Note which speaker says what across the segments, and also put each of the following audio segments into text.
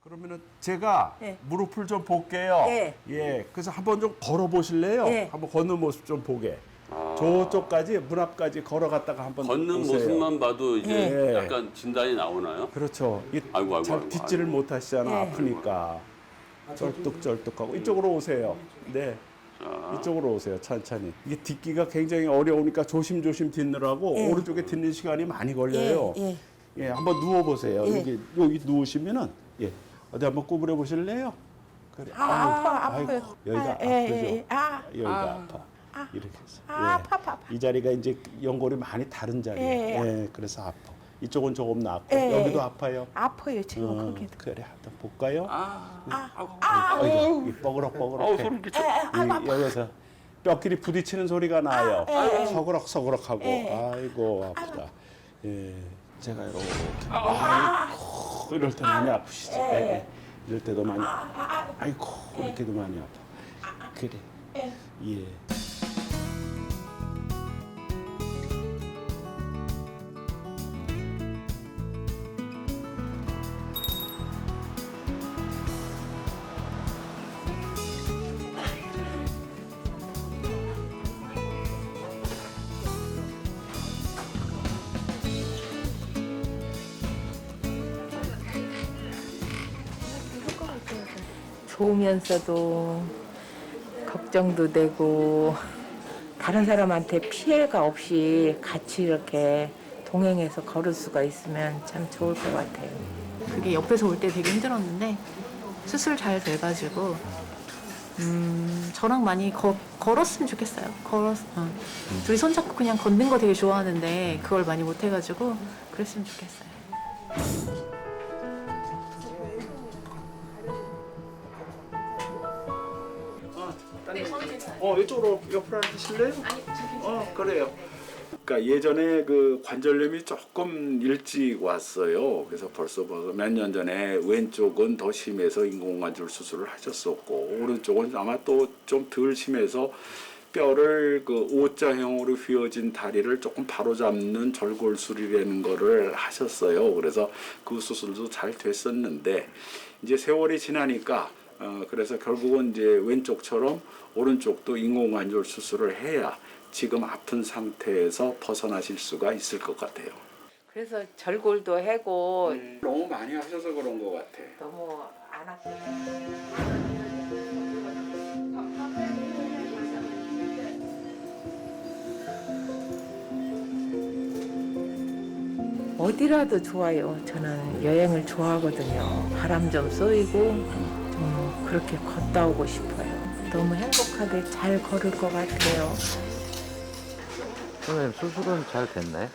Speaker 1: 그러면은 제가
Speaker 2: 예.
Speaker 1: 무릎을 좀 볼게요.
Speaker 2: 예.
Speaker 1: 예. 그래서 한번 좀 걸어 보실래요?
Speaker 2: 예.
Speaker 1: 한번 걷는 모습 좀 보게.
Speaker 3: 아.
Speaker 1: 저쪽까지 문 앞까지 걸어갔다가 한번
Speaker 3: 걷는
Speaker 1: 오세요.
Speaker 3: 모습만 봐도 이제
Speaker 1: 예.
Speaker 3: 약간 진단이 나오나요?
Speaker 1: 그렇죠. 이
Speaker 3: 아이고, 아이고,
Speaker 1: 잘
Speaker 3: 아이고.
Speaker 1: 못 하시잖아.
Speaker 2: 예.
Speaker 1: 아프니까. 쩔뚝쩔뚝하고 이쪽으로 오세요. 네.
Speaker 3: 자,
Speaker 1: 이쪽으로 오세요. 천천히. 이게 딛기가 굉장히 어려우니까 조심조심 딛느라고
Speaker 2: 예.
Speaker 1: 오른쪽에 딛는 시간이 많이 걸려요.
Speaker 2: 예,
Speaker 1: 예, 한번 누워 보세요.
Speaker 2: 예.
Speaker 1: 여기 여기 누우시면은 예. 어디 한번 구부려 보실래요? 그래.
Speaker 2: 아, 아파,
Speaker 1: 아이고,
Speaker 2: 아파요.
Speaker 1: 여기가
Speaker 2: 아,
Speaker 1: 아,
Speaker 2: 예,
Speaker 1: 프죠
Speaker 2: 예, 예. 아.
Speaker 1: 여기가
Speaker 2: 아.
Speaker 1: 아. 파 이렇게 해서.
Speaker 2: 아,
Speaker 1: 예.
Speaker 2: 아파, 아파, 아파.
Speaker 1: 이 자리가 이제 연골이 많이 다른 자리예요.
Speaker 2: 예,
Speaker 1: 예, 그래서 아파. 이쪽은 조금 낫고
Speaker 2: 예.
Speaker 1: 여기도 아파요.
Speaker 2: 아파요, 지금
Speaker 1: 어,
Speaker 2: 거기도.
Speaker 1: 그래, 한번 볼까요?
Speaker 3: 아,
Speaker 1: 아이고, 이 뻐그럭뻐그럭.
Speaker 3: 아우 소름 끼쳐.
Speaker 1: 이, 여기서 뼈끼리 부딪히는 소리가 나요.
Speaker 2: 예, 예.
Speaker 1: 서그럭 서그럭하고
Speaker 2: 예.
Speaker 1: 아이고 아프다. 예, 제가 이렇게 아이고 이럴 때 많이 아프시죠. 예, 예. 이럴 때도 많이 아이고 이렇게도 많이 아파. 그래. 예.
Speaker 4: 좋으면서도 걱정도 되고 다른 사람한테 피해가 없이 같이 이렇게 동행해서 걸을 수가 있으면 참 좋을 것 같아요.
Speaker 5: 그게 옆에서 올 때 되게 힘들었는데 수술 잘 돼가지고 음, 저랑 많이 거- 걸었으면 좋겠어요. 걸었, 어. 둘이 손잡고 그냥 걷는 거 되게 좋아하는데 그걸 많이 못 해가지고 그랬으면 좋겠어요.
Speaker 1: 어 이쪽으로 옆으로 앉으실래요? 어 그래요. 그러니까 예전에 그 관절염이 조금 일찍 왔어요. 그래서 벌써 뭐몇년 전에 왼쪽은 더 심해서 인공관절 수술을 하셨었고 오른쪽은 아마 또 좀 덜 심해서 뼈를 그 O자형으로 휘어진 다리를 조금 바로잡는 절골술이라는 거를 하셨어요. 그래서 그 수술도 잘 됐었는데 이제 세월이 지나니까 어 그래서 결국은 이제 왼쪽처럼 오른쪽도 인공관절 수술을 해야 지금 아픈 상태에서 벗어나실 수가 있을 것 같아요.
Speaker 4: 그래서 절골도 하고
Speaker 1: 너무 많이 하셔서 그런 것 같아.
Speaker 4: 너무 안 아프고 어디라도 좋아요. 저는 여행을 좋아하거든요. 바람 좀 쏘이고 좀 그렇게 걷다 오고 싶어요. 너무 행복하게 잘 걸을 것 같아요.
Speaker 6: 선생님 수술은 잘 됐나요?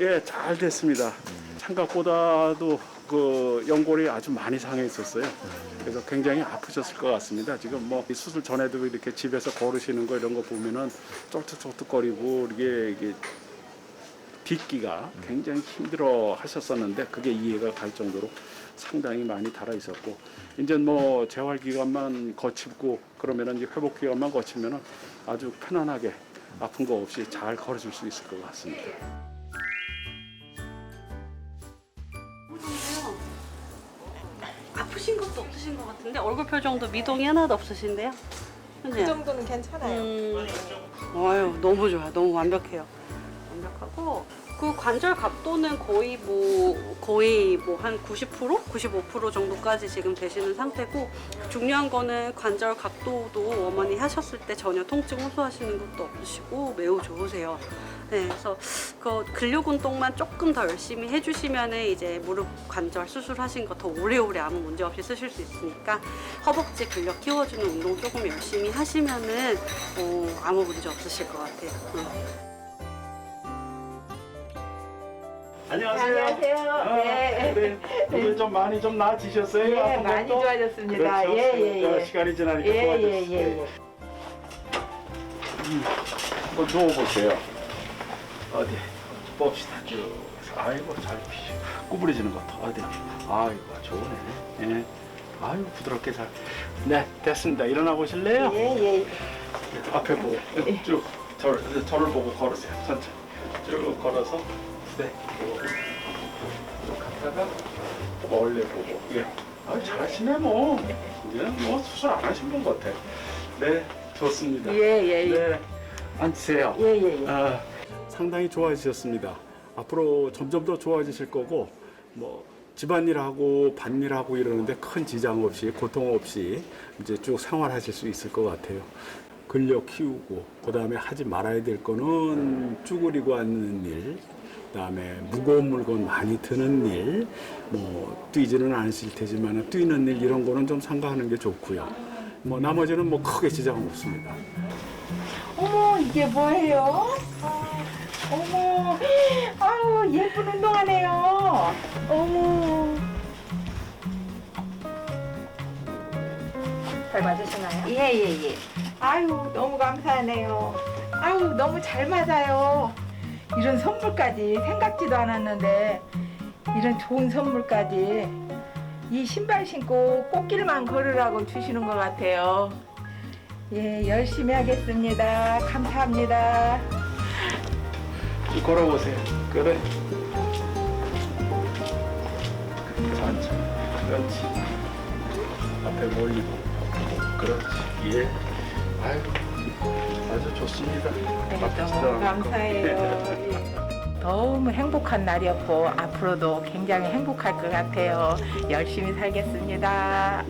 Speaker 1: 예, 잘 됐습니다. 생각보다도 그 연골이 아주 많이 상해 있었어요. 그래서 굉장히 아프셨을 것 같습니다. 지금 뭐이 수술 전에도 이렇게 집에서 걸으시는 거 이런 거 보면은 쫄뚝쫄뚝거리고 이게 이게 딛기가 굉장히 힘들어 하셨었는데 그게 이해가 갈 정도로 상당히 많이 달아 있었고 이제 뭐 재활 기간만 거치고 그러면은 이제 회복 기간만 거치면은 아주 편안하게 아픈 거 없이 잘 걸어줄 수 있을 것 같습니다.
Speaker 7: 아프신 것도 없으신 것 같은데 얼굴 표정도 미동이 하나도 없으신데요? 그
Speaker 2: 정도는 괜찮아요.
Speaker 7: 음, 아유 너무 좋아요. 너무 완벽해요. 완벽하고 그 관절 각도는 거의 뭐 거의 뭐 한 90% 95% 정도까지 지금 되시는 상태고 중요한 거는 관절 각도도 어머니 하셨을 때 전혀 통증 호소하시는 것도 없으시고 매우 좋으세요. 네, 그래서 그 근력 운동만 조금 더 열심히 해주시면 이제 무릎 관절 수술하신 거 더 오래오래 아무 문제 없이 쓰실 수 있으니까 허벅지 근력 키워주는 운동 조금 열심히 하시면은 어, 아무 문제 없으실 것 같아요. 응.
Speaker 1: 안녕하세요.
Speaker 4: 안녕하세요.
Speaker 1: 아,
Speaker 4: 네.
Speaker 1: 네. 오늘 좀 많이 좀 나아지셨어요?
Speaker 4: 예,
Speaker 1: 아픈
Speaker 4: 많이
Speaker 1: 것도?
Speaker 4: 좋아졌습니다.
Speaker 1: 그렇죠.
Speaker 4: 예, 예,
Speaker 1: 어,
Speaker 4: 예.
Speaker 1: 시간이 지나니까
Speaker 4: 예,
Speaker 1: 좋아졌어요.
Speaker 4: 예, 예.
Speaker 1: 음, 한번 누워보세요. 어디 봅시다 쭉. 아이고 잘 피시. 구부러지는 것도 어디. 아이고 좋네. 예. 아이고 부드럽게 잘. 네 됐습니다. 일어나 보실래요?
Speaker 4: 예, 예.
Speaker 1: 앞에 보고 쭉 저를 저를 보고 걸으세요. 천천히 쭉 걸어서 네. 쭉 갔다가 멀리 보고 예. 아 잘하시네 뭐. 이제는 뭐 수술 안 하신 분 같아. 네 좋습니다.
Speaker 4: 예 예 예.
Speaker 1: 네 앉으세요.
Speaker 4: 예 예 예.
Speaker 1: 아, 상당히 좋아지셨습니다. 앞으로 점점 더 좋아지실 거고 뭐 집안일하고 밭일하고 이러는데 큰 지장 없이 고통 없이 이제 쭉 생활하실 수 있을 것 같아요. 근력 키우고 그다음에 하지 말아야 될 거는 쭈그리고 앉는 일, 그다음에 무거운 물건 많이 드는 일, 뭐 뛰지는 않으실 테지만 뛰는 일 이런 거는 좀 삼가하는 게 좋고요. 뭐 나머지는 뭐 크게 지장은 없습니다.
Speaker 2: 어머 이게 뭐예요? 아, 어머 아유 예쁜 운동하네요. 어머
Speaker 5: 잘 맞으시나요?
Speaker 2: 예 예 예. 아유 너무 감사하네요. 아유 너무 잘 맞아요. 이런 선물까지 생각지도 않았는데 이런 좋은 선물까지 이 신발 신고 꽃길만 걸으라고 주시는 것 같아요. 예 열심히 하겠습니다. 감사합니다.
Speaker 1: 좀 걸어보세요. 그래. 천천히. 그렇지. 앞에 멀리 보고. 그렇지. 예. 아유, 아주 좋습니다. 아프지도
Speaker 2: 너무. 감사해요. 예. 너무 행복한 날이었고 앞으로도 굉장히 행복할 것 같아요. 열심히 살겠습니다.